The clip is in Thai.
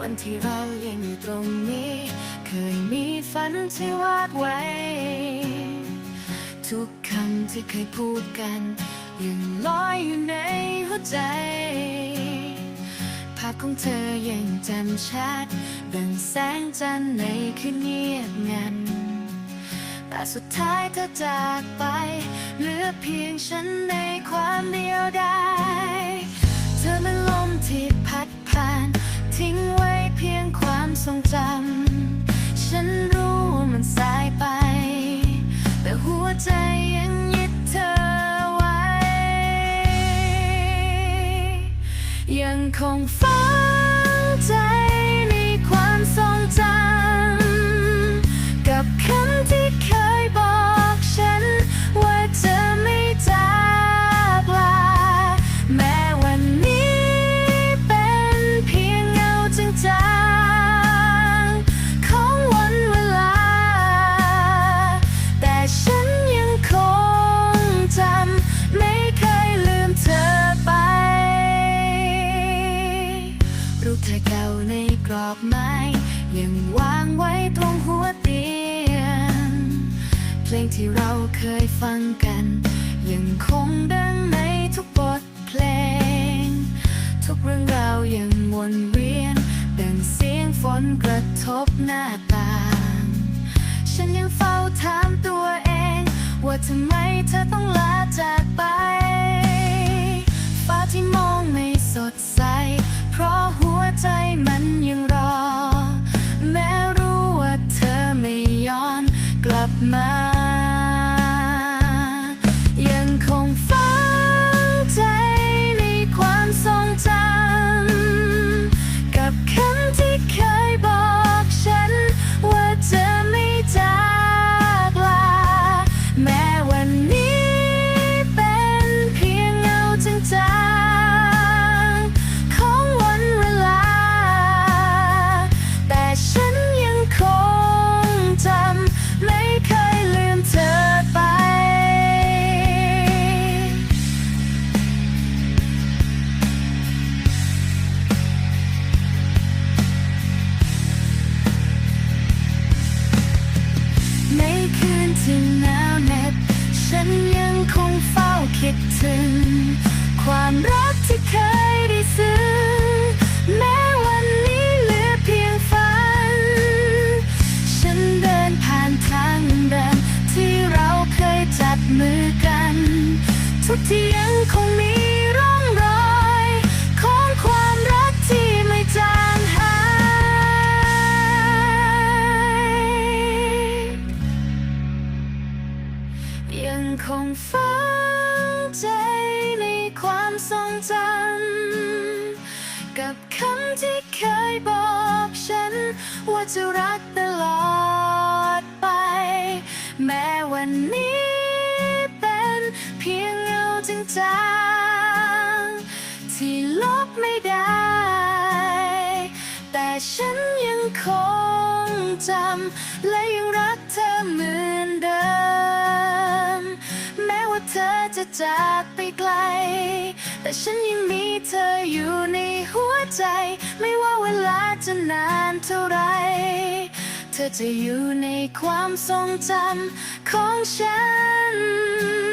วันที่เรายังอยู่ตรงนี้ เคยมีฝันที่วาดไว้ ทุกคำที่เคยพูดกันยังลอยอยู่ในหัวใจ ภาพของเธอยังจำชัดดังแสงจันทร์ในคืนเงียบงัน แต่สุดท้ายเธอจากไป เหลือเพียงฉันในความเดียวดายเธอเป็นลมที่พัดผ่านทิ้งไว้ ยั อบไม้ยังวางไว้ตรงหัวเตียง เพลงที่เราเคยฟังกัน ยังคงดังในทุกบทเพลง ทุกเรื่องราวยังวนเวียน ดังเสียงฝนกระทบหน้าต่าง ฉันยังเฝ้าถามตัวเอง ว่าทำไมเธอต้องลาจากไป นยังคงเฝ้าคิดถึง ความรักที่เคยได้ซื้อ แม้วันนี้เหลือเพียงฝัน ฉันเดินผ่านทางเดิมที่เราเคยจับมือกัน ทุกที่ยังคงมี ยังคงฝังใจในความทรงจำกับคำที่เคยบอกฉัน ว่าจะรักตลอดไป แม้วันนี้เป็นเพียงเงาจางๆที่ลบไม่ได้ แต่ฉันยังคงจำและยังรักเธอเหมือนเดิม จะจากไปไกล แต่ฉันยังมีเธออยู่ในหัวใจ ไม่ว่าเวลาจะนานเท่าไร เธอจะอยู่ในความทรงจำของฉัน